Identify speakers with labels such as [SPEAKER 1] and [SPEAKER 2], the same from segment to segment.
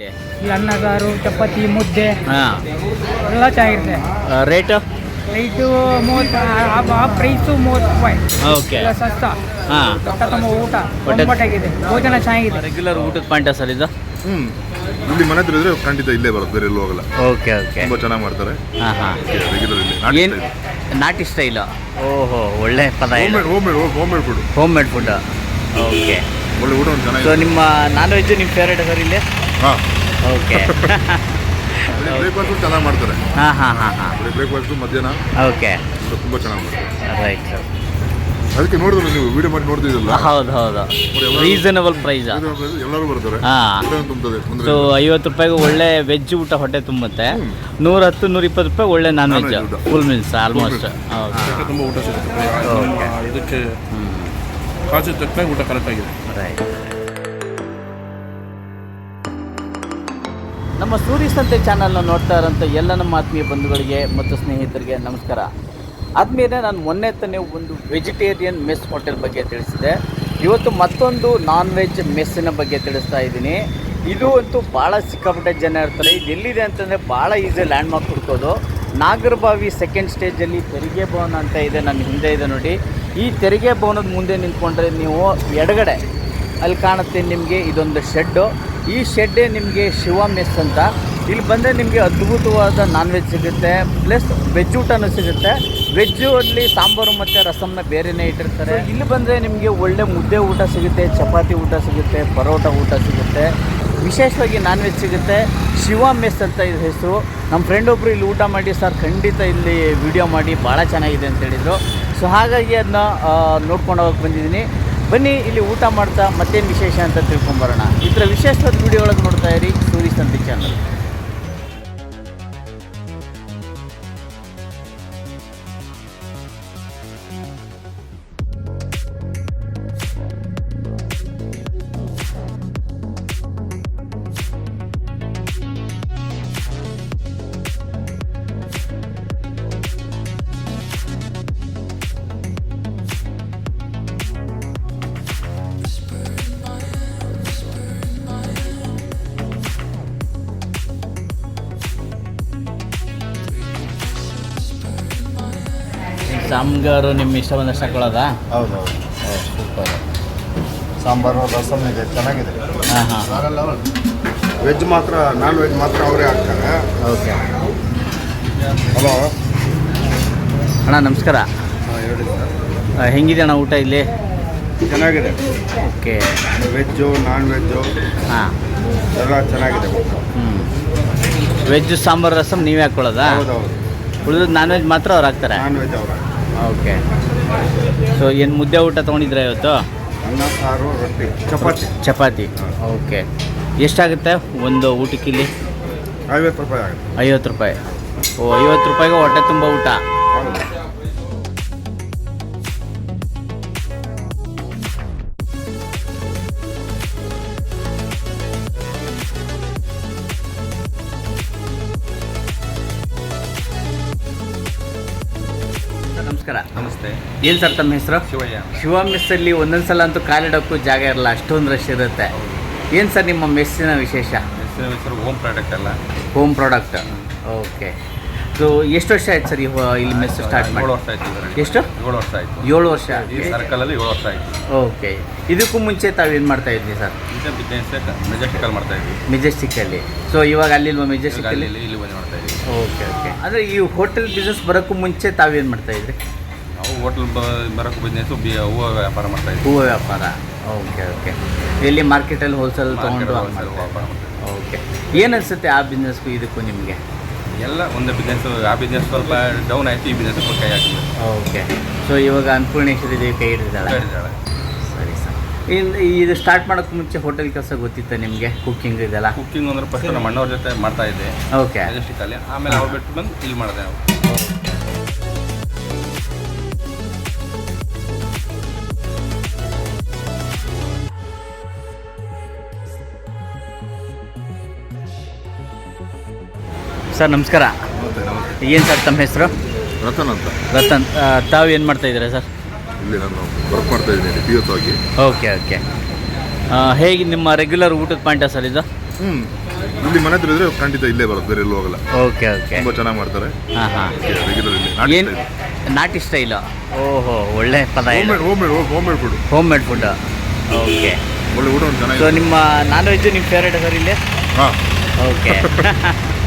[SPEAKER 1] ಈ ಅನ್ನ ಸಾರು ಚಪಾತಿ ಮುದ್ದೆ.
[SPEAKER 2] ಹಾಂ.
[SPEAKER 1] ಎಲ್ಲ ಚೆನ್ನಾಗಿರುತ್ತೆ.
[SPEAKER 2] ರೇಟು
[SPEAKER 1] ರೈಟು ಮೂವತ್ತು ಆ- ಆ ಪ್ರೈಸು ಮೂವತ್ತು ರೂಪಾಯಿ.
[SPEAKER 2] ಓಕೆ
[SPEAKER 1] ಎಲ್ಲ ಸಸ್ತ.
[SPEAKER 2] ಹಾಂ.
[SPEAKER 1] ತಮ್ಮ ಊಟ.
[SPEAKER 2] ಹೊಟ್ಟೆ-
[SPEAKER 1] ಕಂಫರ್ಟಾಗಿದೆ ಭೋಜನ ಚೆನ್ನಾಗಿದೆ.
[SPEAKER 2] ರೆಗ್ಯುಲರ್ ಊಟದ ಪಾಯಿಂಟ ಸರ್ ಇದು?
[SPEAKER 3] ಹ್ಮ್. ಇಲ್ಲಿ ಮನೆ ಹತ್ರ ಇದ್ರೆ ಖಂಡಿತ ಇಲ್ಲೇ ಬರುತ್ತೆ ಬೇರೆ ಎಲ್ಲೂ ಹೋಗಲ್ಲ.
[SPEAKER 2] ಓಕೆ ಓಕೆ
[SPEAKER 3] ತುಂಬಾ ಚೆನ್ನಾಗಿ ಮಾಡ್ತಾರೆ.
[SPEAKER 2] ಹಾಂ ಹಾಂ.
[SPEAKER 3] ರೆಗ್ಯುಲರ್ ಇಲ್ಲಿ. ನಾಟಿ
[SPEAKER 2] ಏನು ನಾಟಿ ಸ್ಟೈಲು ಓಹೋ ಒಳ್ಳೆ ಪದ
[SPEAKER 3] home made home made home made food
[SPEAKER 2] home made food okay
[SPEAKER 3] ಒಳ್ಳೆ ಊಟ ಒಂದು
[SPEAKER 2] ಸೊ
[SPEAKER 3] ಚೆನ್ನಾಗಿದೆ
[SPEAKER 2] ನಿಮ್ಮ ನಾನ್ ವೆಜ್ ನಿಮ್ಮ ಫೇವ್ರೇಟ್ ಸರ್ ಇಲ್ಲಿ?
[SPEAKER 3] ಹಾಂ.
[SPEAKER 2] ಓಕೆ.
[SPEAKER 3] ಬ್ರೇಕ್ಫಾಸ್ಟ್ ಚೆನ್ನಾಗಿ ಮಾಡ್ತಾರೆ.
[SPEAKER 2] ಹಾಂ ಹಾಂ ಹಾಂ ಹಾಂ.
[SPEAKER 3] ಬ್ರೇಕ್ಫಾಸ್ಟ್ ಮಧ್ಯಾಹ್ನ
[SPEAKER 2] ಓಕೆ.
[SPEAKER 3] ಊಟ ತುಂಬಾ ಚೆನ್ನಾಗಿ ಮಾಡ್ತಾರೆ.
[SPEAKER 2] ರೈಟ್ ಸರ್
[SPEAKER 3] ಅದಕ್ಕೆ ನೋಡಿದ್ರು ನೀವು ವಿಡಿಯೋ ಮಾಡಿ ನೋಡ್ತಿದ್ದಿಲ್ಲ
[SPEAKER 2] ಹೌದು ಹೌದು. ರೀಸನಬಲ್ ಪ್ರೈಸ್
[SPEAKER 3] ಎಲ್ಲರೂ ಬರ್ತಾರೆ.
[SPEAKER 2] ಸೊ ಐವತ್ತು ರೂಪಾಯಿಗೆ ಒಳ್ಳೆ ವೆಜ್ ಊಟ ಹೊಟ್ಟೆ ತುಂಬುತ್ತೆ. ನೂರ ಹತ್ತು ನೂರ ಇಪ್ಪತ್ತು ರೂಪಾಯಿ ಒಳ್ಳೆ non veg full meals almost
[SPEAKER 4] ಹೌದು. ತುಂಬ ಊಟ ಸಿಗುತ್ತೆ. ನಮ್ಮ ಇದಕ್ಕೆ ಕಾಸು ತಕ್ಕ ಊಟ ಕರೆಕ್ಟ್ ಆಗಿದೆ.
[SPEAKER 2] ರೈಟ್ ನಮ್ಮ ಸೂರ್ಯ ಸಂತೆ ಚಾನಲ್ನ ನೋಡ್ತಾ ಇರೋಂಥ ಎಲ್ಲ ನಮ್ಮ ಆತ್ಮೀಯ ಬಂಧುಗಳಿಗೆ ಮತ್ತು ಸ್ನೇಹಿತರಿಗೆ ನಮಸ್ಕಾರ. ಆದ್ಮೇಲೆ ನಾನು ಮೊನ್ನೆ ತಾನೇ ಒಂದು ವೆಜಿಟೇರಿಯನ್ ಮೆಸ್ ಹೋಟೆಲ್ ಬಗ್ಗೆ ತಿಳಿಸಿದೆ ಇವತ್ತು ಮತ್ತೊಂದು ನಾನ್ ವೆಜ್ ಮೆಸ್ಸಿನ ಬಗ್ಗೆ ತಿಳಿಸ್ತಾ ಇದ್ದೀನಿ. ಇದು ಅಂತೂ ಭಾಳ ಸಿಕ್ಕಾಪಟ್ಟೆ ಜನ ಇರ್ತಾರೆ. ಇದು ಎಲ್ಲಿದೆ ಅಂತಂದರೆ ಭಾಳ ಈಸಿ ಲ್ಯಾಂಡ್ ಮಾರ್ಕ್ ಹುಡ್ಕೋದು. ನಾಗರಬಾವಿ ಸೆಕೆಂಡ್ ಸ್ಟೇಜಲ್ಲಿ ತೆರಿಗೆ ಭವನ ಅಂತ ಇದೆ, ನನ್ನ ಹಿಂದೆ ಇದೆ ನೋಡಿ. ಈ ತೆರಿಗೆ ಭವನದ ಮುಂದೆ ನಿಂತ್ಕೊಂಡ್ರೆ ನೀವು ಎಡಗಡೆ ಅಲ್ಲಿ ಕಾಣುತ್ತೆ ನಿಮಗೆ ಇದೊಂದು ಶೆಡ್ಡು ಈ ಶೆಡ್ಡೆ ನಿಮಗೆ ಶಿವ ಮೆಸ್ ಅಂತ. ಇಲ್ಲಿ ಬಂದರೆ ನಿಮಗೆ ಅದ್ಭುತವಾದ ನಾನ್ ವೆಜ್ ಸಿಗುತ್ತೆ ಪ್ಲಸ್ ವೆಜ್ ಊಟನೂ ಸಿಗುತ್ತೆ. ವೆಜ್ಜು ಅಲ್ಲಿ ಸಾಂಬಾರು ಮತ್ತು ರಸಮ್ನ ಬೇರೆನೇ ಇಟ್ಟಿರ್ತಾರೆ. ಇಲ್ಲಿ ಬಂದರೆ ನಿಮಗೆ ಒಳ್ಳೆ ಮುದ್ದೆ ಊಟ ಸಿಗುತ್ತೆ ಚಪಾತಿ ಊಟ ಸಿಗುತ್ತೆ ಪರೋಟ ಊಟ ಸಿಗುತ್ತೆ. ವಿಶೇಷವಾಗಿ ನಾನ್ ವೆಜ್ ಸಿಗುತ್ತೆ. ಶಿವ ಮೆಸ್ ಅಂತ ಇದು ಹೆಸರು. ನಮ್ಮ ಫ್ರೆಂಡ್ ಒಬ್ಬರು ಇಲ್ಲಿ ಊಟ ಮಾಡಿ ಸರ್ ಖಂಡಿತ ಇಲ್ಲಿ ವಿಡಿಯೋ ಮಾಡಿ ಭಾಳ ಚೆನ್ನಾಗಿದೆ ಅಂತ ಹೇಳಿದರು. ಸೊ ಹಾಗಾಗಿ ಅದನ್ನ ನೋಡ್ಕೊಂಡು ಹೋಗಕ್ಕೆ ಬಂದಿದ್ದೀನಿ. ಬನ್ನಿ, ಇಲ್ಲಿ ಊಟ ಮಾಡ್ತಾ ಮತ್ತೇನು ವಿಶೇಷ ಅಂತ ತಿಳ್ಕೊಂಬರೋಣ. ಈ ಥರ ವಿಶೇಷವಾದ ವಿಡಿಯೋ ಒಳಗೆ ನೋಡ್ತಾ ಇರಿ, ಸೂರಿ ಸಂತಿ ಚಾನಲ್ ಸಾಂಬಾರು ನಿಮ್ಮ ಇಷ್ಟ ಬಂದಷ್ಟು ಹಾಕೊಳ್ಳೋದಾ
[SPEAKER 3] ಹೌದು
[SPEAKER 2] ಸೂಪರ್
[SPEAKER 3] ಸಾಂಬಾರು ರಸಮ್ ಇದೆ ಚೆನ್ನಾಗಿದೆ.
[SPEAKER 2] ಹಾಂ ಹಾಂ.
[SPEAKER 3] ವೆಜ್ ಮಾತ್ರ ನಾನ್ ವೆಜ್ ಮಾತ್ರ ಅವರೇ ಹಾಕ್ತಾರೆ.
[SPEAKER 2] ಓಕೆ.
[SPEAKER 3] ಹಲೋ
[SPEAKER 2] ಅಣ್ಣ ನಮಸ್ಕಾರ.
[SPEAKER 3] ಹೇಳಿ ಸರ್.
[SPEAKER 2] ಆ, ಹೆಂಗಿದೆ ಅಣ್ಣ ಊಟ ಇಲ್ಲಿ?
[SPEAKER 3] ಚೆನ್ನಾಗಿದೆ.
[SPEAKER 2] ಓಕೆ.
[SPEAKER 3] ವೆಜ್ಜು ನಾನ್ ವೆಜ್ಜು
[SPEAKER 2] ಹಾಂ.
[SPEAKER 3] ಎಲ್ಲ ಚೆನ್ನಾಗಿದೆ.
[SPEAKER 2] ಹ್ಞೂ ವೆಜ್ ಸಾಂಬಾರು ರಸಮ್ ನೀವೇ ಹಾಕ್ಕೊಳ್ಳೋದಾ
[SPEAKER 3] ಹೌದು
[SPEAKER 2] ಉಳಿದು ನಾನ್ ವೆಜ್ ಮಾತ್ರ ಅವ್ರು ಹಾಕ್ತಾರೆ.
[SPEAKER 3] ನಾನ್ ವೆಜ್ ಅವರ.
[SPEAKER 2] ಓಕೆ. ಸೊ ಏನು ಮುದ್ದೆ ಊಟ ತೊಗೊಂಡಿದ್ರೆ ಇವತ್ತು?
[SPEAKER 3] ಅನ್ನ ಸಾರು ರೊಟ್ಟಿ. ಚಪಾತಿ.
[SPEAKER 2] ಚಪಾತಿ. ಓಕೆ. ಎಷ್ಟಾಗುತ್ತೆ ಒಂದು ಊಟಕ್ಕೆ ಇಲ್ಲಿ?
[SPEAKER 3] ಐವತ್ತು ರೂಪಾಯಿ ಆಗುತ್ತೆ.
[SPEAKER 2] ಐವತ್ತು ರೂಪಾಯಿ. ಓ ಐವತ್ತು ರೂಪಾಯಿಗೆ ಹೊಟ್ಟೆ ತುಂಬ ಊಟ. ನಮಸ್ಕಾರ.
[SPEAKER 4] ನಮಸ್ತೆ.
[SPEAKER 2] ಏನು ಸರ್ ತಮ್ಮ ಹೆಸರು?
[SPEAKER 4] ಶಿವಯ್ಯ.
[SPEAKER 2] ಶಿವ ಮೆಸ್ಸಲ್ಲಿ ಒಂದೊಂದು ಸಲ ಅಂತೂ ಕಾಲಿಡೋಕ್ಕೂ ಜಾಗ ಇರಲ್ಲ ಅಷ್ಟೊಂದು ರಶ್ ಇರುತ್ತೆ. ಏನು ಸರ್ ನಿಮ್ಮ ಮೆಸ್ಸಿನ ವಿಶೇಷ?
[SPEAKER 4] ಹೆಸರು ಹೋಮ್ ಪ್ರಾಡಕ್ಟ್ ಅಲ್ಲ
[SPEAKER 2] ಹೋಮ್. ಪ್ರಾಡಕ್ಟ್ ಓಕೆ ಸೊ ಎಷ್ಟು ವರ್ಷ ಆಯ್ತು ಸರ್ ಇಲ್ಲಿ ಮೆಸ್ ಸ್ಟಾರ್ಟ್
[SPEAKER 4] ಏಳು
[SPEAKER 2] ಮಾಡಿ?
[SPEAKER 4] ವರ್ಷ ಆಯ್ತು
[SPEAKER 2] ಎಷ್ಟು?
[SPEAKER 4] ಏಳು ವರ್ಷ ಆಯ್ತು.
[SPEAKER 2] ಏಳು ವರ್ಷ.
[SPEAKER 4] ಈ ಸರ್ಕಲಲ್ಲಿ ಏಳು ವರ್ಷ ಆಯ್ತು.
[SPEAKER 2] ಓಕೆ ಇದಕ್ಕೂ ಮುಂಚೆ ತಾವೇನು ಮಾಡ್ತಾ ಇದ್ವಿ ಸರ್?
[SPEAKER 4] ಮೆಜೆಸ್ಟಿಕಲ್ಲಿ ಮಾಡ್ತಾ ಇದ್ವಿ.
[SPEAKER 2] ಮೆಜೆಸ್ಟಿಕ್ಕಲ್ಲಿ ಸೊ ಇವಾಗ
[SPEAKER 4] ಅಲ್ಲಿ ಇಲ್ಲಿ ಬಂದು ಮಾಡ್ತಾ ಇದ್ವಿ
[SPEAKER 2] ಓಕೆ ಓಕೆ ಅಂದರೆ ಈ ಹೋಟೆಲ್ ಬಿಸ್ನೆಸ್ ಬರೋಕ್ಕೂ ಮುಂಚೆ ತಾವೇನು ಮಾಡ್ತಾ ಇದ್ರಿ?
[SPEAKER 4] ನಾವು ಹೋಟೆಲ್ ಬರೋಕ್ಕೂ ಬಿಸ್ನೆಸ್ಸು ಬಿ ಹೂವು ವ್ಯಾಪಾರ ಮಾಡ್ತಾ ಇದ್ವಿ.
[SPEAKER 2] ಹೂವು ವ್ಯಾಪಾರ. ಓಕೆ ಓಕೆ ಎಲ್ಲಿ ಮಾರ್ಕೆಟಲ್ಲಿ ಹೋಲ್ಸೇಲ್ ತೊಗೊಂಡು
[SPEAKER 4] ವ್ಯಾಪಾರ
[SPEAKER 2] ಓಕೆ ಏನು ಅನಿಸುತ್ತೆ ಆ ಬಿಸ್ನೆಸ್ಗೂ ಇದಕ್ಕೂ ನಿಮಗೆ?
[SPEAKER 4] ಎಲ್ಲ ಒಂದು ಬಿಸ್ನೆಸ್ ಆ ಬಿಸ್ನೆಸ್ ಸ್ವಲ್ಪ ಡೌನ್ ಆಯಿತು ಈ ಬಿಸ್ನೆಸ್ ಸ್ವಲ್ಪ ಕೈ ಆಗಿದೆ
[SPEAKER 2] ಓಕೆ ಸೊ ಇವಾಗ ಅನ್ಪೂರ್ಣೇಶ್ವರಿ ದೇವಿ ಕೈ ಹಿಡಿದಾಳೆ ಸರಿ ಸರ್. ಇನ್ನು ಇದು ಸ್ಟಾರ್ಟ್ ಮಾಡೋಕ್ಕೆ ಮುಂಚೆ ಹೋಟೆಲ್ ಕೆಲಸ ಗೊತ್ತಿತ್ತು ನಿಮಗೆ? ಕುಕ್ಕಿಂಗ್ ಇದೆಲ್ಲ?
[SPEAKER 4] ಕುಕ್ಕಿಂಗ್ ಅಂದ್ರೆ ಫಸ್ಟ್ ನಮ್ಮ ಅಣ್ಣವ್ರ ಜೊತೆ ಮಾಡ್ತಾ ಇದ್ದೆ.
[SPEAKER 2] ಓಕೆ
[SPEAKER 4] ಅಲ್ಲಿ ಆಮೇಲೆ ಅವ್ರು ಬಿಟ್ಟು ಬಂದು ಇಲ್ಲಿ ಮಾಡಿದೆ ನಾವು.
[SPEAKER 2] ಸರ್ ನಮಸ್ಕಾರ.
[SPEAKER 3] ನಮಸ್ತೆ ನಮಸ್ತೆ.
[SPEAKER 2] ಏನು ಸರ್ ತಮ್ಮ ಹೆಸರು?
[SPEAKER 3] ರತನ್ ಅಂತ.
[SPEAKER 2] ರತನ್ ಆ, ತಾವು ಏನು ಮಾಡ್ತಾ ಇದ್ದೀರಾ ಸರ್?
[SPEAKER 3] ಇಲ್ಲಿ ನಾನು ವರ್ಕ್ ಮಾಡ್ತಾ ಇದ್ದೀನಿ ಪಿ ಎಸ್ ಆಗಿ.
[SPEAKER 2] Okay okay. ಹೇಗೆ ನಿಮ್ಮ ರೆಗ್ಯುಲರ್ ಊಟದ ಪಾಯಿಂಟ ಸರ್ ಇದು?
[SPEAKER 3] ಹ್ಮ್. ಇಲ್ಲಿ ಮನೆ ಹತ್ರ ಇದ್ರೆ ಖಂಡಿತ ಇಲ್ಲೇ ಬರುತ್ತೆ ಬೇರೆ ಎಲ್ಲೂ ಹೋಗಲ್ಲ.
[SPEAKER 2] Okay okay.
[SPEAKER 3] ತುಂಬಾ ಚೆನ್ನಾಗಿ ಮಾಡ್ತಾರೆ.
[SPEAKER 2] ಹಾಂ ಹಾಂ.
[SPEAKER 3] ರೆಗ್ಯುಲರ್ ಇಲ್ಲಿ ನಾಟಿ
[SPEAKER 2] ಏನು ನಾಟಿ ಸ್ಟೈಲು ಓಹೋ ಒಳ್ಳೆ ಪದ
[SPEAKER 3] home made home made home made food
[SPEAKER 2] home made food okay.
[SPEAKER 3] ಒಳ್ಳೆ ಊಟ ಒಂದು
[SPEAKER 2] ಸೊ
[SPEAKER 3] ಚೆನ್ನಾಗಿದೆ
[SPEAKER 2] ನಿಮ್ಮ ನಾನ್ ವೆಜ್ ನಿಮ್ಮ ಫೇವ್ರೇಟ್ ಸರ್ ಇಲ್ಲಿ?
[SPEAKER 3] ಹಾಂ.
[SPEAKER 2] ಓಕೆ.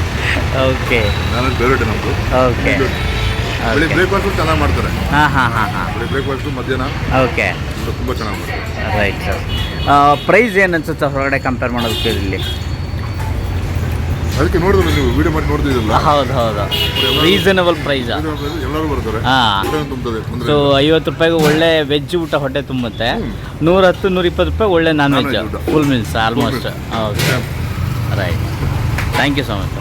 [SPEAKER 2] ಓಕೆ
[SPEAKER 3] ನಾನು ಬೇರೆ ನಮ್ಮದು
[SPEAKER 2] ಓಕೆ
[SPEAKER 3] ಬೆಳಿಗ್ಗೆ ಬ್ರೇಕ್ಫಾಸ್ಟ್ ಚೆನ್ನಾಗಿ ಮಾಡ್ತಾರೆ.
[SPEAKER 2] ಹಾಂ ಹಾಂ ಹಾಂ ಹಾಂ.
[SPEAKER 3] ಬೆಳಿಗ್ಗೆ ಬ್ರೇಕ್ಫಾಸ್ಟ್ ಮಧ್ಯಾಹ್ನ
[SPEAKER 2] ಓಕೆ
[SPEAKER 3] ತುಂಬ ಚೆನ್ನಾಗಿ ಮಾಡ್ತಾರೆ.
[SPEAKER 2] ರೈಟ್ ಪ್ರೈಸ್ ಏನು ಅನ್ಸುತ್ತೆ ಹೊರಗಡೆ ಕಂಪೇರ್ ಮಾಡೋದಕ್ಕೆ ಇಲ್ಲಿ?
[SPEAKER 3] ಅದಕ್ಕೆ ನೋಡಿದ್ರು ನೀವು ವಿಡಿಯೋ ಮಾಡಿ ನೋಡ್ತಿದ್ದಿಲ್ಲ
[SPEAKER 2] ಹೌದು ಹೌದು. ರೀಸನಬಲ್ ಪ್ರೈಸ್
[SPEAKER 3] ಎಲ್ಲರೂ ಬರ್ತಾರೆ
[SPEAKER 2] ಹಾ. ಸೊ ಐವತ್ತು ರೂಪಾಯಿಗೆ ಒಳ್ಳೆ ವೆಜ್ ಊಟ ಹೊಟ್ಟೆ ತುಂಬುತ್ತೆ. ನೂರ ಹತ್ತು ನೂರ ಇಪ್ಪತ್ತು ರೂಪಾಯಿ ಒಳ್ಳೆ non veg full meals almost okay right thank you so much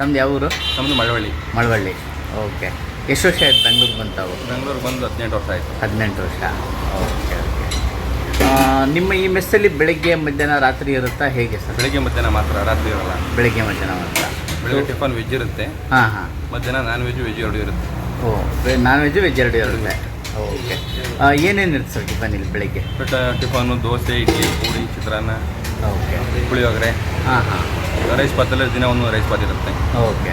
[SPEAKER 2] ನಮ್ದು ಯಾವ ಊರು?
[SPEAKER 5] ನಮ್ಮದು ಮಳವಳ್ಳಿ.
[SPEAKER 2] ಮಳವಳ್ಳಿ. ಓಕೆ. ಎಷ್ಟು ವರ್ಷ ಆಯ್ತು ಬೆಂಗ್ಳೂರು ಬಂತಾವು
[SPEAKER 5] ಬೆಂಗಳೂರು ಬಂದು ಹದಿನೆಂಟು ವರ್ಷ ಆಯಿತು.
[SPEAKER 2] ಹದಿನೆಂಟು ವರ್ಷ. Okay okay. ನಿಮ್ಮ ಈ ಮೆಸ್ಸಲ್ಲಿ ಬೆಳಗ್ಗೆ ಮಧ್ಯಾಹ್ನ ರಾತ್ರಿ ಇರುತ್ತಾ? ಹೇಗೆ ಸರ್?
[SPEAKER 5] ಬೆಳಿಗ್ಗೆ ಮಧ್ಯಾಹ್ನ ಮಾತ್ರ ರಾತ್ರಿ ಇರಲ್ಲ.
[SPEAKER 2] ಬೆಳಗ್ಗೆ ಮಧ್ಯಾಹ್ನ ಮಾತ್ರ.
[SPEAKER 5] ಬೆಳಿಗ್ಗೆ ಟಿಫನ್ ವೆಜ್ ಇರುತ್ತೆ.
[SPEAKER 2] ಹಾಂ ಹಾಂ.
[SPEAKER 5] ಮಧ್ಯಾಹ್ನ ನಾನ್ ವೆಜ್ ವೆಜ್ ಎರಡು ಇರುತ್ತೆ.
[SPEAKER 2] ಓ ನಾನ್ ವೆಜ್ ವೆಜ್ ಎರಡು ಇರುತ್ತೆ. ಓಕೆ. ಏನೇನು ಇರುತ್ತೆ ಸರ್ ಟಿಫನ್ ಇಲ್ಲಿ ಬೆಳಗ್ಗೆ?
[SPEAKER 5] ಬಟ್ ಟಿಫನು ದೋಸೆ ಇಡ್ಲಿ ಪೂರಿ ಚಿತ್ರಾನ್ನ
[SPEAKER 2] ಓಕೆ.
[SPEAKER 5] ಪುಳಿಯೋಗರೆ.
[SPEAKER 2] ಹಾಂ ಹಾಂ.
[SPEAKER 5] ರೈಸ್ ಪಾತಲ್ಲಿ ದಿನ ಒಂದು ರೈಸ್ ಪಾತ್ ಇರುತ್ತೆ.
[SPEAKER 2] ಓಕೆ.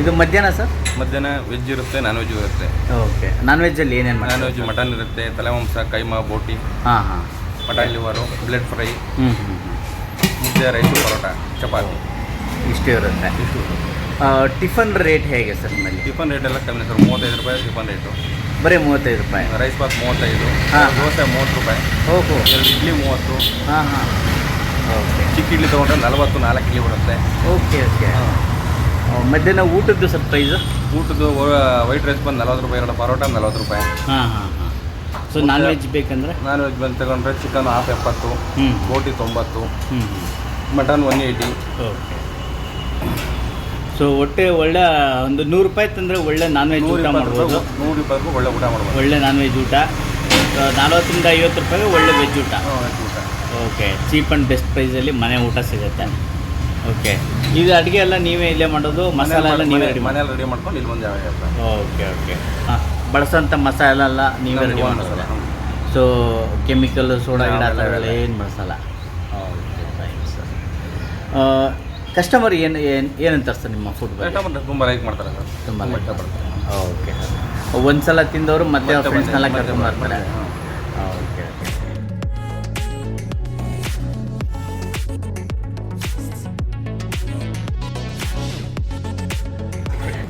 [SPEAKER 2] ಇದು ಮಧ್ಯಾಹ್ನ ಸರ್?
[SPEAKER 5] ಮಧ್ಯಾಹ್ನ ವೆಜ್ ಇರುತ್ತೆ ನಾನ್ ವೆಜ್ ಇರುತ್ತೆ.
[SPEAKER 2] ಓಕೆ. ನಾನ್ ವೆಜ್ಜಲ್ಲಿ ಏನೇನು
[SPEAKER 5] ನಾನ್ ವೆಜ್ ಮಟನ್ ಇರುತ್ತೆ ತಲೆ ಮಾಂಸ ಕೈಮಾ ಬೋಟಿ
[SPEAKER 2] ಹಾಂ ಹಾಂ.
[SPEAKER 5] ಮಟನ್ ಲಿವರು ಬ್ಲೆಡ್ ಫ್ರೈ
[SPEAKER 2] ಹ್ಞೂ ಹ್ಞೂ ಹ್ಞೂ
[SPEAKER 5] ಮುದ್ದೆ ರೈಸ್ ಪರೋಟ ಚಪಾತಿ.
[SPEAKER 2] ಇಷ್ಟು ಇರುತ್ತೆ. ಟಿಫನ್ ರೇಟ್ ಹೇಗೆ ಸರ್ ನಿಮ್ಮಲ್ಲಿ?
[SPEAKER 5] ಟಿಫನ್ ರೇಟ್ ಎಲ್ಲ ಕಮ್ಮಿ ಸರ್ ಮೂವತ್ತೈದು ರೂಪಾಯಿ ಟಿಫನ್ ರೇಟು.
[SPEAKER 2] ಬರೀ ಮೂವತ್ತೈದು ರೂಪಾಯಿ?
[SPEAKER 5] ರೈಸ್ ಬಾತ್ ಮೂವತ್ತೈದು
[SPEAKER 2] ಹಾಂ.
[SPEAKER 5] ದೋಸೆ ಮೂವತ್ತು ರೂಪಾಯಿ
[SPEAKER 2] ಓಹೋ.
[SPEAKER 5] ಎರಡು ಇಡ್ಲಿ ಮೂವತ್ತು.
[SPEAKER 2] ಹಾಂ ಹಾಂ.
[SPEAKER 5] ಚಿಕ್ಕ ಇಡ್ಲಿ ತೊಗೊಂಡ್ರೆ ನಲವತ್ತು ನಾಲ್ಕು ಇಡ್ಲಿ ಬರುತ್ತೆ.
[SPEAKER 2] Okay okay. ಮಧ್ಯಾಹ್ನ ಊಟದ್ದು ಸರ್ ಪ್ರೈಸು
[SPEAKER 5] ಊಟದ್ದು ವೈಟ್ ರೈಸ್ ಬಂದು ನಲ್ವತ್ತು ರೂಪಾಯಿ ಎರಡು ಪರೋಟ ನಲ್ವತ್ತು ರೂಪಾಯಿ.
[SPEAKER 2] ಹಾಂ ಹಾಂ ಹಾಂ. ಸೊ ನಾನ್ ವೆಜ್ ಬೇಕಂದ್ರೆ?
[SPEAKER 5] ನಾನ್ ವೆಜ್ ಬಂದು ತಗೊಂಡ್ರೆ ಚಿಕನ್ ಹಾಫ್ ಎಪ್ಪತ್ತು
[SPEAKER 2] ಹ್ಞೂ
[SPEAKER 5] ಬೋಟಿ ತೊಂಬತ್ತು
[SPEAKER 2] ಹ್ಞೂ
[SPEAKER 5] mutton one eighty
[SPEAKER 2] okay. So ಒಟ್ಟೆ ಒಳ್ಳೆ ಒಂದು ನೂರು ರೂಪಾಯಿ ತಂದರೆ ಒಳ್ಳೆ ನಾನ್ ವೆಜ್ ಊಟ ಮಾಡ್ಬೋದು.
[SPEAKER 5] ನೂರು ರೂಪಾಯಿ ಒಳ್ಳೆ ಊಟ ಮಾಡ್ಬೋದು.
[SPEAKER 2] ಒಳ್ಳೆ ನಾನ್ ವೆಜ್ ಊಟ ನಲವತ್ತರಿಂದ ಐವತ್ತು ರೂಪಾಯಿಗೆ ಒಳ್ಳೆ ವೆಜ್ ಊಟ. ಓಕೆ ಚೀಪ್ ಆ್ಯಂಡ್ ಬೆಸ್ಟ್ ಪ್ರೈಸಲ್ಲಿ ಮನೆ ಊಟ ಸಿಗುತ್ತೆ. ಓಕೆ ಇದು ಅಡುಗೆ ಎಲ್ಲ ನೀವೇ ಇಲ್ಲೇ ಮಾಡೋದು ಮಸಾಲೆ ಎಲ್ಲ ನೀವೇ ರೆಡಿ ಮನೆಯಲ್ಲಿ
[SPEAKER 5] ಮನೇಲಿ ರೆಡಿ ಮಾಡ್ಕೊಂಡು ಇಲ್ಲಿ ಬಂದು
[SPEAKER 2] ಓಕೆ ಓಕೆ. ಹಾಂ ಬಳಸೋಂಥ ಮಸಾಲೆ ಎಲ್ಲ ನೀವೇ ರೆಡಿ ಮಾಡೋದು ಸೊ ಕೆಮಿಕಲ್ ಸೋಡಾ ಗಿಡ ಎಲ್ಲ ಏನು ಬಳಸಲ್ಲ ಓಕೆ ಯು ಸರ್ ಕಸ್ಟಮರ್ ಏನು ಏನು ಏನಂತ ಸರ್ ನಿಮ್ಮ ಫುಡ್ ಬಗ್ಗೆ?
[SPEAKER 5] ತುಂಬ ಲೈಕ್ ಮಾಡ್ತಾರೆ ಸರ್.
[SPEAKER 2] ತುಂಬ
[SPEAKER 5] ಲೈಕ್ ಇಷ್ಟಪಡ್ತಾರೆ
[SPEAKER 2] ಓಕೆ ಒಂದು ಸಲ ತಿಂದವರು ಮತ್ತೆ ಫ್ರೆಂಡ್ಸ್ನೆಲ್ಲ ಕರ್ಕೊಂಡು ಬರ್ತಾರೆ.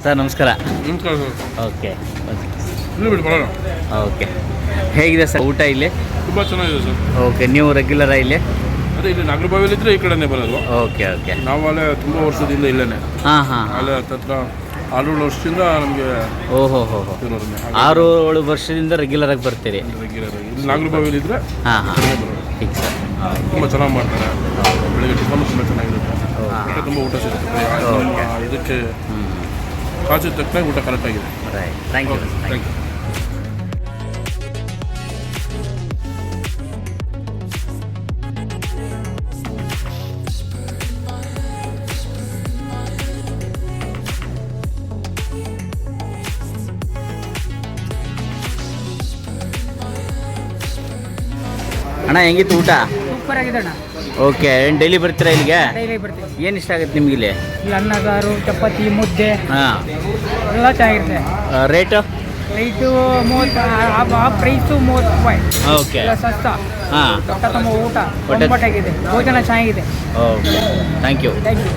[SPEAKER 2] ಸರ್ ನಮಸ್ಕಾರ.
[SPEAKER 4] ನಮಸ್ಕಾರ ಸರ್.
[SPEAKER 2] ಓಕೆ
[SPEAKER 4] ಇಲ್ಲಿ ಬಿಡಿ ಬರೋಣ
[SPEAKER 2] ಓಕೆ. ಹೇಗಿದೆ ಸರ್ ಊಟ ಇಲ್ಲಿ?
[SPEAKER 4] ತುಂಬ ಚೆನ್ನಾಗಿದೆ ಸರ್.
[SPEAKER 2] ಓಕೆ ನೀವು ರೆಗ್ಯುಲರ ಇಲ್ಲಿ?
[SPEAKER 4] ಅದೇ ಇಲ್ಲಿ ನಾಗರಬಾವಿಲಿ ಇದ್ರೆ ಈ ಕಡೆನೇ ಬರೋದು.
[SPEAKER 2] Okay okay.
[SPEAKER 4] ನಾವು ಅಲ್ಲೇ ತುಂಬ ವರ್ಷದಿಂದ ಇಲ್ಲೇನೆ.
[SPEAKER 2] ಹಾಂ ಹಾಂ
[SPEAKER 4] ಅಲ್ಲೇ ಹತ್ತತ್ರ ಆರು ವರ್ಷದಿಂದ ನಮಗೆ
[SPEAKER 2] ಓಹೋ ಹೋ ಹೋ
[SPEAKER 4] ಇರೋದನ್ನೇ
[SPEAKER 2] ಆರು ಏಳು ವರ್ಷದಿಂದ ರೆಗ್ಯುಲರ್ ಆಗಿ ಬರ್ತೀರಿ?
[SPEAKER 4] ರೆಗ್ಯುಲರ್ ಆಗಿ. ಇಲ್ಲಿ ನಾಗರಬಾವಿಲಿ ಇದ್ರೆ
[SPEAKER 2] ಹಾಂ ಹಾಂ.
[SPEAKER 4] ಬರೋದು.
[SPEAKER 2] ಫಿಕ್ಸ್
[SPEAKER 4] ತುಂಬ ಚೆನ್ನಾಗಿ ಮಾಡ್ತಾರೆ. ಬೆಳಿಗ್ಗೆ ಟಿಫನ್ ತುಂಬ ಚೆನ್ನಾಗಿರುತ್ತೆ. ಊಟ ತುಂಬ ಊಟ ಸಿಗುತ್ತೆ. ನಮ್ಮ ಇದಕ್ಕೆ ಕಾಸಿದ ತಕ್ಕನಾಗಿ ಊಟ ಕರೆಕ್ಟಾಗಿದೆ.
[SPEAKER 2] Right thank you
[SPEAKER 4] thank you
[SPEAKER 2] ಅಣ್ಣ ಹೆಂಗಿತ್ತು ಊಟ?
[SPEAKER 1] ಸೂಪರ್ ಆಗಿದೆ ಅಣ್ಣ
[SPEAKER 2] ಓಕೆ ಏನು ಡೈಲಿ ಬರ್ತೀರಾ ಇಲ್ಲಿಗೆ?
[SPEAKER 1] ಡೈಲಿ ಬರ್ತೀವಿ.
[SPEAKER 2] ಏನು ಇಷ್ಟ ಆಗುತ್ತೆ ನಿಮ್ಗೆ ಇಲ್ಲಿ?
[SPEAKER 1] ಇಲ್ಲಿ ಅನ್ನ ಸಾರು ಚಪಾತಿ ಮುದ್ದೆ.
[SPEAKER 2] ಹಾಂ.
[SPEAKER 1] ಎಲ್ಲ ಚೆನ್ನಾಗಿರುತ್ತೆ.
[SPEAKER 2] ರೇಟು
[SPEAKER 1] ರೈಟು ಮೂವತ್ತು ಆ ಪ್ರೈಸು ಮೂವತ್ತು ರೂಪಾಯಿ.
[SPEAKER 2] ಓಕೆ.
[SPEAKER 1] ಎಲ್ಲ ಸಸ್ತ.
[SPEAKER 2] ಹಾಂ.
[SPEAKER 1] ಊಟ ತುಂಬ ಊಟ. ಒಟ್ಟಾಗಿದೆ ಭೋಜನ ಚೆನ್ನಾಗಿದೆ.
[SPEAKER 2] Okay. Thank you
[SPEAKER 1] thank you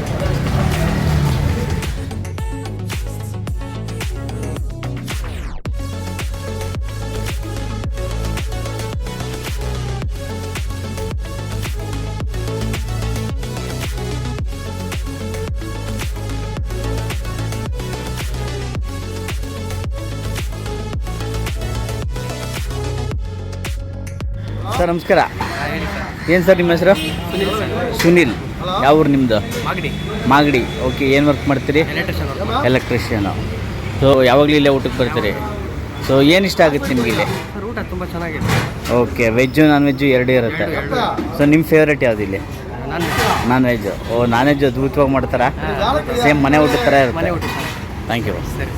[SPEAKER 2] sir ನಮಸ್ಕಾರ. ಏನು ಸರ್ ನಿಮ್ಮ ಹೆಸರು? ಸುನಿಲ್. ಯಾವ ಊರು ನಿಮ್ಮದು
[SPEAKER 1] ಮಾಗಡಿ.
[SPEAKER 2] ಮಾಗಡಿ. ಓಕೆ ಏನು ವರ್ಕ್ ಮಾಡ್ತೀರಿ? ಎಲೆಕ್ಟ್ರಿಷಿಯನು ಸೊ ಯಾವಾಗಲೂ ಇಲ್ಲೇ ಊಟಕ್ಕೆ ಬರ್ತೀರಿ? ಸೊ ಏನು ಇಷ್ಟ ಆಗುತ್ತೆ ನಿಮ್ಗೆ ಇಲ್ಲಿ?
[SPEAKER 1] ಊಟ ತುಂಬ ಚೆನ್ನಾಗಿದೆ.
[SPEAKER 2] ಓಕೆ ವೆಜ್ಜು ನಾನ್ ವೆಜ್ಜು ಎರಡೂ ಇರುತ್ತೆ ಸೊ ನಿಮ್ಮ ಫೇವ್ರೇಟ್ ಯಾವ್ದು ಇಲ್ಲಿ?
[SPEAKER 1] ನಾನು
[SPEAKER 2] ನಾನ್ ವೆಜ್ ಓ ನಾನ್ ವೆಜ್ ಅದ್ಭುತವಾಗಿ ಮಾಡ್ತಾರಾ? ಸೇಮ್ ಮನೆ ಊಟದ ಥರ ಇರುತ್ತೆ. ಥ್ಯಾಂಕ್ ಯು
[SPEAKER 1] ಸರಿ.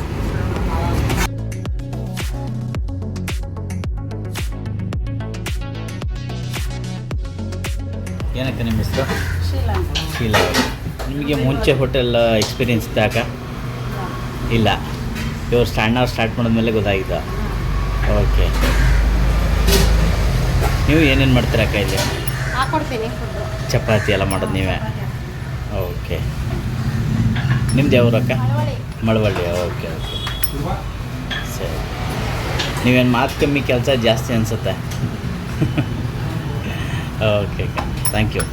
[SPEAKER 2] ಏನಕ್ಕೆ ನಿಮ್ಮ ಹೆಸರು? ಶೀಲಾ ನಿಮಗೆ ಮುಂಚೆ ಹೋಟೆಲ್ ಎಕ್ಸ್ಪೀರಿಯನ್ಸ್ ಇದ್ದಾಗ ಇಲ್ಲ. ಇವರು ಸ್ಟ್ಯಾಂಡ್ ಅವರ್ ಸ್ಟಾರ್ಟ್ ಮಾಡಿದ್ಮೇಲೆ ಗೊತ್ತಾಗಿದ್ದ. ಓಕೆ. ನೀವು ಏನೇನು ಮಾಡ್ತೀರಾ
[SPEAKER 6] ಅಕ್ಕ ಇಲ್ಲಿ?
[SPEAKER 2] ಚಪಾತಿ ಎಲ್ಲ ಮಾಡೋದು ನೀವೇ? ಓಕೆ. ನಿಮ್ದು ಯಾವ್ರು ಅಕ್ಕ? ಮಳವಳ್ಳಿ. Okay okay. ಸರಿ. ನೀವೇನು ಮಾತು ಕಮ್ಮಿ ಕೆಲಸ ಜಾಸ್ತಿ ಅನಿಸುತ್ತೆ? ಓಕೆ ಓಕೆ ಥ್ಯಾಂಕ್ ಯು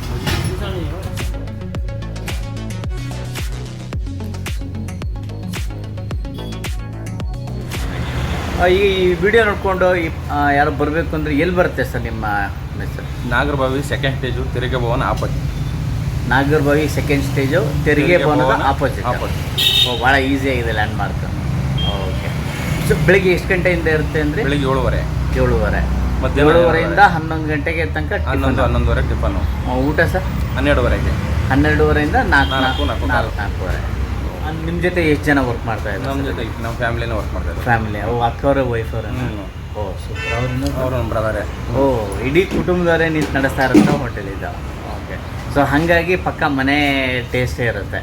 [SPEAKER 2] ಈ ವಿಡಿಯೋ ನೋಡಿಕೊಂಡು ಯಾರು ಬರಬೇಕು ಅಂದರೆ ಎಲ್ಲಿ ಬರುತ್ತೆ ಸರ್ ನಿಮ್ಮ ಹೆಸರು?
[SPEAKER 5] ನಾಗರಬಾವಿ ಸೆಕೆಂಡ್ ಸ್ಟೇಜು ತೆರಿಗೆ ಭವನ ಆಪೋಸಿಟ್
[SPEAKER 2] ನಾಗರಬಾವಿ ಸೆಕೆಂಡ್ ಸ್ಟೇಜು ತೆರಿಗೆ ಭವನದ ಆಪೋಸಿಟ್
[SPEAKER 5] ಆಪೋಸಿಟ್
[SPEAKER 2] ಓ ಭಾಳ ಈಸಿ ಆಗಿದೆ ಲ್ಯಾಂಡ್ ಮಾರ್ಕ್ ಓಕೆ ಸೊ ಬೆಳಿಗ್ಗೆ ಎಷ್ಟು ಗಂಟೆಯಿಂದ ಇರುತ್ತೆ ಅಂದರೆ?
[SPEAKER 5] ಬೆಳಿಗ್ಗೆ ಏಳುವರೆ.
[SPEAKER 2] ಏಳುವರೆ. ಏಳುವರೆಯಿಂದ ಹನ್ನೊಂದು ಗಂಟೆಗೆ ತನಕ.
[SPEAKER 5] ಹನ್ನೊಂದು ಹನ್ನೊಂದುವರೆ
[SPEAKER 2] ಟಿಫನ್. ಊಟ ಸರ್?
[SPEAKER 5] ಹನ್ನೆರಡುವರೆಗೆ.
[SPEAKER 2] ಹನ್ನೆರಡುವರೆಯಿಂದ ನಾಲ್ಕು
[SPEAKER 5] ನಾಲ್ಕು,
[SPEAKER 2] ನಾಲ್ಕು
[SPEAKER 5] ನಾಲ್ಕು,
[SPEAKER 2] ನಾಲ್ಕುವರೆ. ನಿಮ್ಮ ಜೊತೆ ಎಷ್ಟು ಜನ ವರ್ಕ್ ಮಾಡ್ತಾ
[SPEAKER 5] ನಮ್ಮ ಜೊತೆ ನಮ್ಮ ಫ್ಯಾಮಿಲಿನೇ ವರ್ಕ್ ಮಾಡ್ತಾರೆ
[SPEAKER 2] ಫ್ಯಾಮಿಲಿ ಓ ಅಕ್ಕವರ ವೈಫ್ ಅವರ. ಓ ಸೂಪರ್ ಅವ್ರನ್ನ
[SPEAKER 5] ಅವ್ರ ನಮ್ಮ ಬ್ರದರೇ
[SPEAKER 2] ಓ ಇಡೀ ಕುಟುಂಬದವರೇ ನೀವು ನಡೆಸ್ತಾ ಇರೋಂಥ ಹೋಟೆಲ್ ಇದು. ಓಕೆ ಸೊ ಹಾಗಾಗಿ ಪಕ್ಕ ಮನೆ ಟೇಸ್ಟೇ ಇರುತ್ತೆ.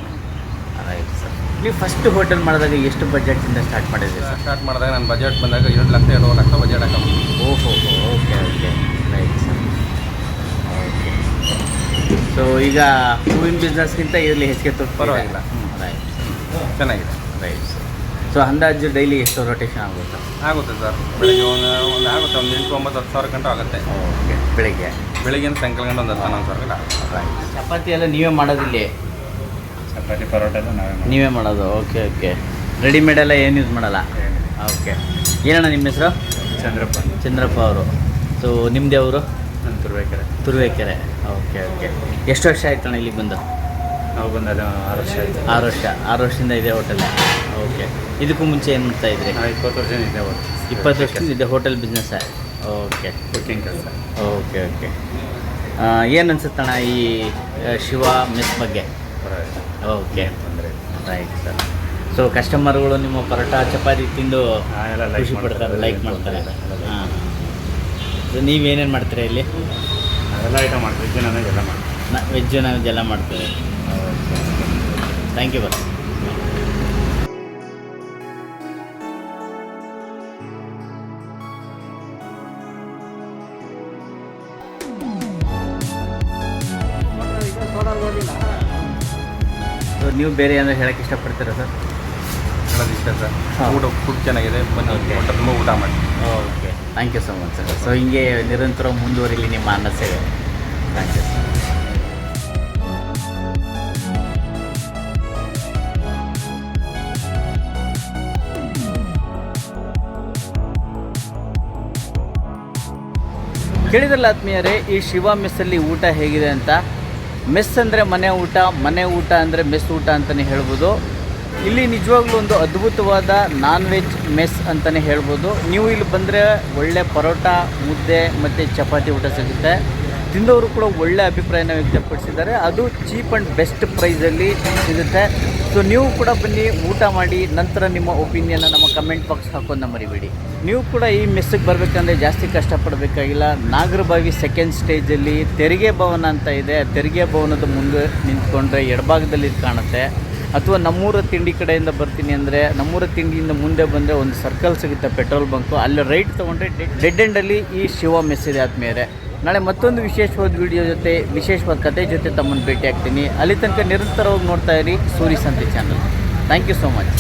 [SPEAKER 2] ರೈಟ್ ಸರ್ ನೀವು ಫಸ್ಟ್ ಹೋಟೆಲ್ ಮಾಡಿದಾಗ ಎಷ್ಟು ಬಜೆಟಿಂದ ಸ್ಟಾರ್ಟ್ ಮಾಡಿದ್ರಿ ಸರ್
[SPEAKER 5] ಸ್ಟಾರ್ಟ್ ಮಾಡಿದಾಗ ನನ್ನ ಬಜೆಟ್ ಬಂದಾಗ ಎರಡು ಲಕ್ಷ ಎರಡು ಲಕ್ಷ ಬಜೆಟ್ ಹಾಕೋ
[SPEAKER 2] ಓಹೋ okay okay right sir okay so ಈಗ ಹೂವಿನ ಬಿಸ್ನೆಸ್ಗಿಂತ ಇದರಲ್ಲಿ ಹೆಚ್ಚಿಗೆ ತುಪ್ಪ
[SPEAKER 5] ಪರವಾಗಿಲ್ಲ.
[SPEAKER 2] ರೈಟ್
[SPEAKER 5] ಚೆನ್ನಾಗಿದೆ.
[SPEAKER 2] ರೈಟ್ ಸರ್ ಸೊ ಅಂದಾಜು ಡೈಲಿ ಎಷ್ಟು ರೊಟೇಷನ್ ಆಗುತ್ತೆ?
[SPEAKER 5] ಆಗುತ್ತೆ ಸರ್ ಬೆಳಿಗ್ಗೆ ಒಂದು ಒಂದು ಆಗುತ್ತೆ ಒಂದು ಎಂಟು ಒಂಬತ್ತು ಹತ್ತು ಸಾವಿರ ಗಂಟೆ ಆಗುತ್ತೆ.
[SPEAKER 2] ಓಕೆ ಬೆಳಿಗ್ಗೆ.
[SPEAKER 5] ಬೆಳಿಗ್ಗೆ ಸಾಯಂಕಾಲ ಗಂಟೆ ಒಂದು ಹತ್ತು ಹನ್ನೊಂದು ಸಾವಿರ ಗಂಟೆ ಆಗುತ್ತೆ.
[SPEAKER 2] ರೈಟ್ ಚಪಾತಿ ಎಲ್ಲ ನೀವೇ ಮಾಡೋದಿಲ್ಲಿ?
[SPEAKER 5] ಚಪಾತಿ ಪರೋಟ ಎಲ್ಲ ನಾವೇ
[SPEAKER 2] ನೀವೇ ಮಾಡೋದು? Okay okay. ರೆಡಿಮೇಡ್ ಎಲ್ಲ ಏನು ಯೂಸ್ ಮಾಡಲ್ಲ? ಓಕೆ. ಏನಣ್ಣ ನಿಮ್ಮ ಹೆಸರು?
[SPEAKER 5] ಚಂದ್ರಪ್ಪ.
[SPEAKER 2] ಚಂದ್ರಪ್ಪ ಅವರು. ಸೊ ನಿಮ್ದು ಅವರು
[SPEAKER 5] ನನ್ನ ತುರ್ಬೇಕೆರೆ
[SPEAKER 2] ತುರುವೇಕೆರೆ. Okay okay. ಎಷ್ಟು ವರ್ಷ ಆಯ್ತಣ್ಣ ಇಲ್ಲಿಗೆ ಬಂದು?
[SPEAKER 5] ನಾವು ಬಂದ ಆರು ವರ್ಷ ಆಯ್ತು.
[SPEAKER 2] ಆರು ವರ್ಷ. ಆರು ವರ್ಷದಿಂದ ಇದೆ ಹೋಟೆಲ್ ಓಕೆ. ಇದಕ್ಕೂ ಮುಂಚೆ ಏನು ಮಾಡ್ತಾ ಇದ್ರಿ?
[SPEAKER 5] ನಾವು ಇಪ್ಪತ್ತು ವರ್ಷ ಇದೆ
[SPEAKER 2] ಇಪ್ಪತ್ತು ವರ್ಷದಿಂದ ಇದೆ ಹೋಟೆಲ್ ಬಿಸ್ನೆಸ್ ಓಕೆ.
[SPEAKER 5] ಕುಕಿಂಗ್ ಕೆಲಸ.
[SPEAKER 2] Okay okay. ಏನು ಅನ್ಸುತ್ತಣ್ಣ ಈ ಆ, ಶಿವ ಮಿಸ್ ಬಗ್ಗೆ? ಓಕೆ.
[SPEAKER 5] ತೊಂದರೆ
[SPEAKER 2] ರೈಟ್ ಸರ್ ಸೊ ಕಸ್ಟಮರ್ಗಳು ನಿಮ್ಮ ಪರೋಟ ಚಪಾತಿ ತಿಂದು
[SPEAKER 5] ಎಲ್ಲ like
[SPEAKER 2] ಖುಷಿ ಪಡ್ತಾರೆ ಲೈಕ್ ಮಾಡ್ತಾರೆ. ಹಾಂ. ಸೊ ನೀವೇನೇನು ಮಾಡ್ತೀರಾ ಇಲ್ಲಿ?
[SPEAKER 5] ಎಲ್ಲ ಐಟಮ್ ಮಾಡ್ತೀವಿ ವೆಜ್ ಎಲ್ಲ ಮಾಡ್ತೀವಿ.
[SPEAKER 2] ನ ವೆಜ್ಜು ನಾನ್ ವೆಜ್ ಎಲ್ಲ ಮಾಡ್ತೀವಿ. ಓಕೆ ಥ್ಯಾಂಕ್ ಯು ಬರ್ ನೀವು ಬೇರೆ ಏನಾದ್ರು ಹೇಳಕ್ಕೆ ಇಷ್ಟಪಡ್ತೀರಾ ಸರ್?
[SPEAKER 5] ಹೇಳೋದು ಇಷ್ಟ ಸರ್.
[SPEAKER 2] ಹಾ.
[SPEAKER 5] ಊಟ ಫುಡ್ ಚೆನ್ನಾಗಿದೆ. ಬನ್ನಿ
[SPEAKER 2] Okay.
[SPEAKER 5] ಊಟ ತುಂಬ ಊಟ ಮಾಡಿ.
[SPEAKER 2] Okay thank you so much sir so ಹಿಂಗೆ ನಿರಂತರ ಮುಂದುವರಿಲಿ ನಿಮ್ಮ ಅನ್ನ ಸೇವೆ ಥ್ಯಾಂಕ್ ಯು ಸರ್ ಕೇಳಿದ್ರಲ್ಲ ಆತ್ಮೀಯರೇ ಈ ಶಿವ ಮೆಸ್ಸಲ್ಲಿ ಊಟ ಹೇಗಿದೆ ಅಂತ? ಮೆಸ್ ಅಂದರೆ ಮನೆ ಊಟ ಮನೆ ಊಟ ಅಂದರೆ ಮೆಸ್ ಊಟ ಅಂತಲೇ ಹೇಳ್ಬೋದು. ಇಲ್ಲಿ ನಿಜವಾಗ್ಲೂ ಒಂದು ಅದ್ಭುತವಾದ ನಾನ್ ವೆಜ್ ಮೆಸ್ ಅಂತಲೇ ಹೇಳ್ಬೋದು. ನೀವು ಇಲ್ಲಿ ಬಂದರೆ ಒಳ್ಳೆ ಪರೋಟ, ಮುದ್ದೆ ಮತ್ತು ಚಪಾತಿ ಊಟ ಸಿಗುತ್ತೆ. ತಿಂದವರು ಕೂಡ ಒಳ್ಳೆ ಅಭಿಪ್ರಾಯನ ವ್ಯಕ್ತಪಡಿಸಿದ್ದಾರೆ. ಅದು ಚೀಪ್ ಆ್ಯಂಡ್ ಬೆಸ್ಟ್ ಪ್ರೈಸಲ್ಲಿ ಸಿಗುತ್ತೆ. ಸೊ ನೀವು ಕೂಡ ಬನ್ನಿ, ಊಟ ಮಾಡಿ, ನಂತರ ನಿಮ್ಮ ಒಪಿನಿಯನ್ನ ನಮ್ಮ ಕಮೆಂಟ್ ಬಾಕ್ಸ್ ಹಾಕೊಂಡು ಮರಿಬೇಡಿ. ನೀವು ಕೂಡ ಈ ಮೆಸ್ಸಿಗೆ ಬರಬೇಕಂದ್ರೆ ಜಾಸ್ತಿ ಕಷ್ಟಪಡಬೇಕಾಗಿಲ್ಲ. ನಾಗರಬಾವಿ ಸೆಕೆಂಡ್ ಸ್ಟೇಜಲ್ಲಿ ತೆರಿಗೆ ಭವನ ಅಂತ ಇದೆ. ತೆರಿಗೆ ಭವನದ ಮುಂದೆ ನಿಂತ್ಕೊಂಡ್ರೆ ಎಡಭಾಗದಲ್ಲಿ ಇದು ಕಾಣುತ್ತೆ. ಅಥವಾ ನಮ್ಮೂರ ತಿಂಡಿ ಕಡೆಯಿಂದ ಬರ್ತೀನಿ ಅಂದರೆ, ನಮ್ಮೂರ ತಿಂಡಿಯಿಂದ ಮುಂದೆ ಬಂದರೆ ಒಂದು ಸರ್ಕಲ್ ಸಿಗುತ್ತೆ ಪೆಟ್ರೋಲ್ ಬಂಕು ಅಲ್ಲಿ ರೈಟ್ ತೊಗೊಂಡ್ರೆ ಡೆಡ್ ಎಂಡಲ್ಲಿ ಈ ಶಿವ ಮೆಸ್ ಇದೆ ಆದ್ಮೇಲೆ. ನಾಳೆ ಮತ್ತೊಂದು ವಿಶೇಷವಾದ ವಿಡಿಯೋ ಜೊತೆ, ವಿಶೇಷವಾದ ಕತೆ ಜೊತೆ ತಮ್ಮನ್ನು ಭೇಟಿ ಆಗ್ತೀನಿ ಅಲ್ಲಿ ತನಕ ನಿರಂತರವಾಗಿ ನೋಡ್ತಾ ಇರಿ Suri Sante channel thank you so much